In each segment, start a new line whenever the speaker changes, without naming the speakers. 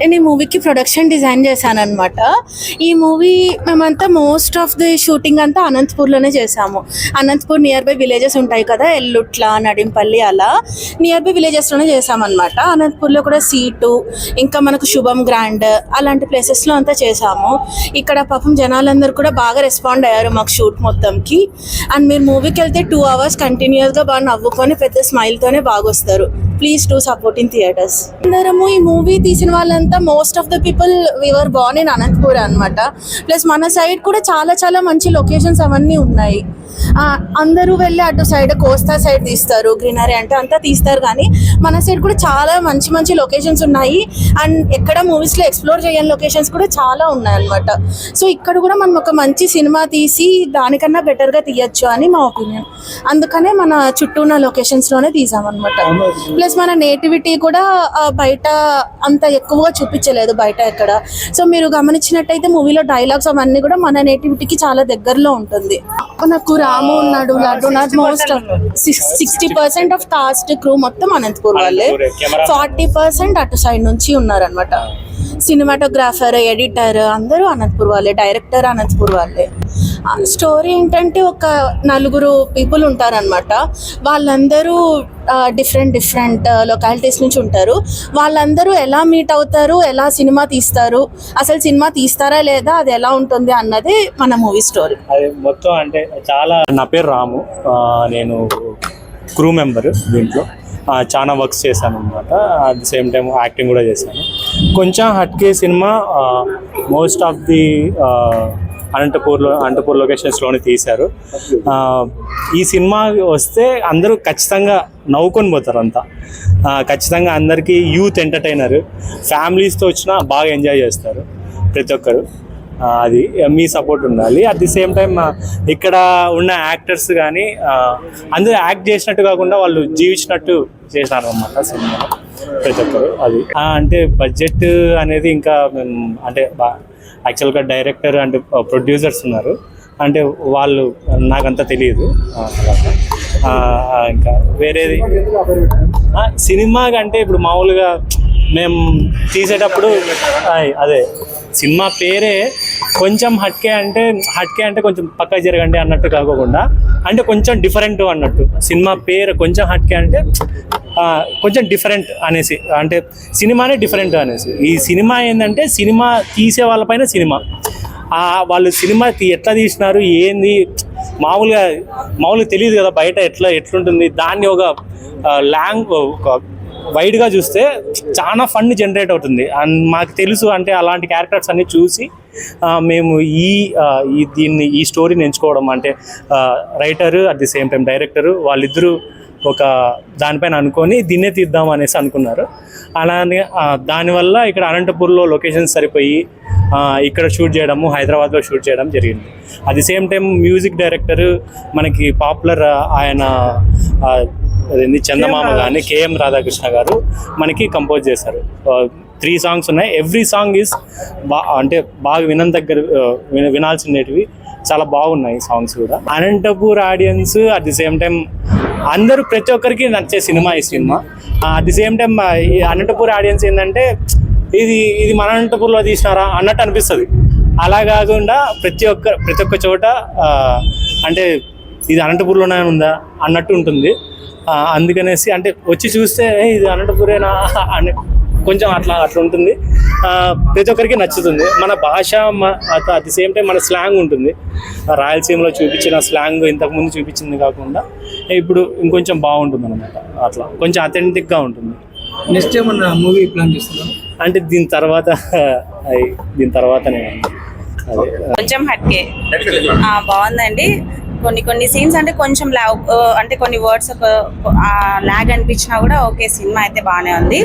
నేను ఈ మూవీకి ప్రొడక్షన్ డిజైన్ చేశాను అనమాట ఈ మూవీ మేమంతా మోస్ట్ ఆఫ్ ది షూటింగ్ అంతా అనంతపూర్లోనే చేసాము అనంతపూర్ నియర్ బై విలేజెస్ ఉంటాయి కదా ఎల్లుట్ల నడింపల్లి అలా. నియర్ బై విలేజెస్లోనే చేసామన్నమాట అనంతపూర్లో కూడా సీటు ఇంకా మనకు శుభం గ్రాండ్ అలాంటి ప్లేసెస్లో అంతా చేసాము ఇక్కడ పాపం జనాలందరూ కూడా బాగా రెస్పాండ్ అయ్యారు మాకు షూట్ మొత్తంకి. అండ్ మీరు మూవీకి వెళ్తే టూ అవర్స్ కంటిన్యూస్గా బాగా నవ్వుకొని పెద్ద స్మైల్తోనే బాగా వస్తారు please to support in theatres అందరము ఈ మూవీ తీసిన వాళ్ళంతా most of the people we were born in Anantapur అనమాట ప్లస్ మన సైడ్ కూడా చాలా చాలా మంచి లొకేషన్స్ అవన్నీ ఉన్నాయి. అందరూ వెళ్ళి అటు సైడ్ కోస్తా సైడ్ తీస్తారు గ్రీనరీ అంటే అంతా తీస్తారు. కానీ మన సైడ్ కూడా చాలా మంచి మంచి లొకేషన్స్ ఉన్నాయి. అండ్ ఎక్కడ మూవీస్లో ఎక్స్ప్లోర్ చేయని లొకేషన్స్ కూడా చాలా ఉన్నాయి అనమాట సో ఇక్కడ కూడా మనం ఒక మంచి సినిమా తీసి దానికన్నా బెటర్గా తీయచ్చు అని మా ఒపీనియన్ అందుకనే మన చుట్టూ ఉన్న లొకేషన్స్లోనే తీసామన్నమాట. ప్లస్ మన నేటివిటీ కూడా బయట అంత ఎక్కువగా చూపించలేదు బయట ఎక్కడ. సో మీరు గమనించినట్టయితే మూవీలో డైలాగ్స్ అవన్నీ కూడా మన నేటివిటీకి చాలా దగ్గరలో ఉంటుంది. మనకు రాము ఉన్నాడు లడ్డు ఉన్నాడు most sixty percent of cast crew మొత్తం అనంతపూర్ వాళ్ళే. ఫార్టీ పర్సెంట్ అటు సైడ్ నుంచి ఉన్నారనమాట సినిమాటోగ్రాఫర్ ఎడిటర్ అందరూ అనంతపూర్ వాళ్ళే డైరెక్టర్ అనంతపూర్ వాళ్ళే. స్టోరీ ఏంటంటే ఒక నలుగురు పీపుల్ ఉంటారనమాట వాళ్ళందరూ డిఫరెంట్ డిఫరెంట్ లొకాలిటీస్ నుంచి ఉంటారు. వాళ్ళందరూ ఎలా మీట్ అవుతారు ఎలా సినిమా తీస్తారు అసలు సినిమా తీస్తారా లేదా అది ఎలా ఉంటుంది అన్నది మన మూవీ స్టోరీ.
అది మొత్తం అంటే చాలా నా పేరు రాము. నేను క్రూ మెంబర్ దీంట్లో. చాలా వర్క్స్ చేశాను అనమాట at the same time acting కూడా చేశాను. కొంచెం హట్కే సినిమా మోస్ట్ ఆఫ్ ది అనంతపూర్లో అనంతపూర్ లొకేషన్స్లోనే తీశారు. ఈ సినిమా వస్తే అందరూ ఖచ్చితంగా నవ్వుకొని పోతారు అంతా. ఖచ్చితంగా అందరికీ యూత్ ఎంటర్టైనర్. ఫ్యామిలీస్తో వచ్చినా బాగా ఎంజాయ్ చేస్తారు. ప్రతి ఒక్కరు. అది మీ సపోర్ట్ ఉండాలి. అట్ ది సేమ్ టైం ఇక్కడ ఉన్న యాక్టర్స్ కానీ అందరూ యాక్ట్ చేసినట్టు కాకుండా వాళ్ళు జీవించినట్టు చేసినారు అనమాట సినిమా. ప్రతి ఒక్కరు అది. అంటే బడ్జెట్ అనేది ఇంకా మేము అంటే యాక్చువల్గా డైరెక్టర్ అండ్ ప్రొడ్యూసర్స్ ఉన్నారు. అంటే వాళ్ళు నాకంతా తెలియదు. ఇంకా వేరేది. సినిమా కంటే ఇప్పుడు మామూలుగా మేము తీసేటప్పుడు ఆయ్, అదే. సినిమా పేరే కొంచెం హట్కే అంటే హట్కే అంటే కొంచెం పక్క జరగండి అన్నట్టు కాకోకుండా అంటే కొంచెం డిఫరెంట్ అన్నట్టు. సినిమా పేరు కొంచెం హట్కే అంటే కొంచెం డిఫరెంట్ అనేసి అంటే సినిమానే డిఫరెంట్ అనేసి. ఈ సినిమా ఏంటంటే సినిమా తీసే వాళ్ళపైన సినిమా. వాళ్ళు సినిమా ఎట్లా తీసినారు ఏంది మామూలుగా మామూలుగా తెలియదు కదా బయట ఎట్లా ఎట్లుంటుంది దాన్ని ఒక లాంగ్ ఒక వైడ్గా చూస్తే చాలా ఫండ్ జనరేట్ అవుతుంది. అండ్ మాకు తెలుసు అంటే అలాంటి క్యారెక్టర్స్ అన్ని చూసి మేము ఈ ఈ దీన్ని ఈ స్టోరీని ఎంచుకోవడం అంటే writer at the same time director వాళ్ళిద్దరూ ఒక దానిపైన అనుకొని దీన్నే తీద్దాం అనేసి అనుకున్నారు. అలానే దానివల్ల ఇక్కడ అనంతపూర్లో లొకేషన్స్ సరిపోయి ఇక్కడ షూట్ చేయడము హైదరాబాద్లో షూట్ చేయడం జరిగింది. At the same time music director మనకి పాపులర్ ఆయన అదేంది? చందమామ కానీ కేఎం రాధాకృష్ణ గారు మనకి కంపోజ్ చేశారు. త్రీ సాంగ్స్ ఉన్నాయి. ఎవ్రీ సాంగ్ ఈస్ బా అంటే బాగా వినం దగ్గర విన వినాల్సినవి చాలా బాగున్నాయి సాంగ్స్ కూడా. Anantapur audience at the same time అందరూ ప్రతి ఒక్కరికి నచ్చే సినిమా ఈ సినిమా. అట్ ది సేమ్ టైం ఈ అనంతపూర్ ఆడియన్స్ ఏంటంటే ఇది ఇది మన అనంతపూర్లో తీసినారా అన్నట్టు అనిపిస్తుంది. అలా కాకుండా ప్రతి ఒక్క ప్రతి ఒక్క చోట అంటే ఇది అనంతపూర్లోనే ఉందా అన్నట్టు ఉంటుంది. అందుకనేసి అంటే వచ్చి చూస్తే "ఏ, ఇది అనంతపురేనా? అని కొంచెం అట్లా అట్లా ఉంటుంది. ఆ, ప్రతి ఒక్కరికి నచ్చుతుంది. మన భాష అట్ ది సేమ్ టైం మన స్లాంగ్ ఉంటుంది. రాయలసీమలో చూపించిన స్లాంగ్ ఇంతకుముందు చూపించింది కాకుండా ఇప్పుడు ఇంకొంచెం బాగుంటుంది అనమాట అట్లా కొంచెం అథెంటిక్గా ఉంటుంది.
నెక్స్ట్ ఏమన్నా మూవీ ప్లాన్ చేస్తున్నాం
అంటే దీని తర్వాత అయి దీని తర్వాతనే. అదే
కొంచెం హట్కే. బాగుందండి. కొన్ని కొన్ని సీన్స్ అంటే కొంచెం లాగ్ అంటే కొన్ని వర్డ్స్ లాగ్ అనిపించినా కూడా ఓకే సినిమా అయితే బాగానే ఉంది.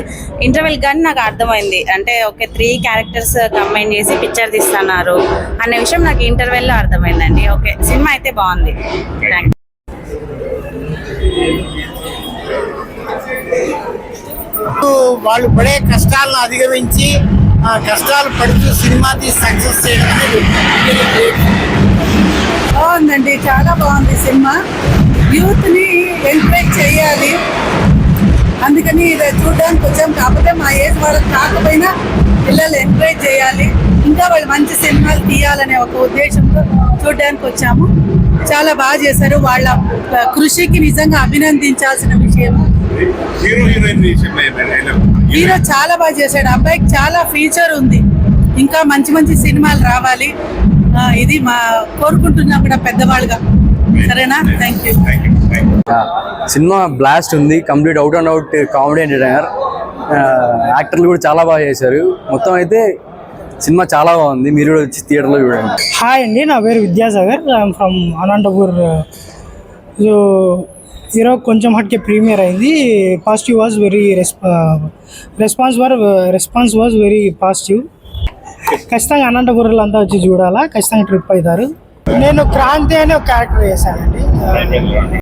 ఇంటర్వెల్ కానీ నాకు అర్థమైంది. అంటే ఓకే త్రీ క్యారెక్టర్స్ కంబైన్ చేసి పిక్చర్ తీస్తున్నారు అనే విషయం నాకు ఇంటర్వెల్లో అర్థమైందండి. ఓకే సినిమా అయితే బాగుంది. థ్యాంక్
వాళ్ళు పడే కష్టాలను అధిగమించి కష్టాలు పడుతూ సినిమా తీసి సక్సెస్ చేయడం అనేది
బాగుందండి చాలా బాగుంది సినిమా. యూత్ని ఎంకరేజ్ చేయాలి. అందుకని ఇది చూడడానికి వచ్చాం. కాకపోతే మా ఏజ్ వాళ్ళకి కాకపోయినా పిల్లలు ఎంకరేజ్ చేయాలి. ఇంకా వాళ్ళు మంచి సినిమాలు తీయాలనే ఒక ఉద్దేశంతో చూడడానికి వచ్చాము. చాలా బాగా చేశారు. వాళ్ళ కృషికి నిజంగా అభినందించాల్సిన విషయం
హీరో
చాలా బాగా చేశాడు. అబ్బాయికి చాలా ఫ్యూచర్ ఉంది. ఇంకా మంచి మంచి సినిమాలు రావాలి. ఇది మా కోరుకుంటున్నాం కూడా పెద్దవాళ్ళుగా. సరేనా?
థ్యాంక్ యూ
సినిమా బ్లాస్ట్ ఉంది. Complete out and out comedy entertainer యాక్టర్లు కూడా చాలా బాగా చేశారు. మొత్తం అయితే సినిమా చాలా బాగుంది. మీరు కూడా వచ్చి థియేటర్లో చూడండి.
హాయ్ అండి నా పేరు Vidyasagar. I'm from Anantapur so ఈరోజు కొంచెం హట్కే ప్రీమియర్ అయింది. Positive was very response were response was very positive ఖచ్చితంగా అనంతపురంలో అంతా వచ్చి చూడాలా. ఖచ్చితంగా ట్రిప్ అవుతారు. నేను క్రాంతి అనే ఒక క్యారెక్టర్ చేశానండి.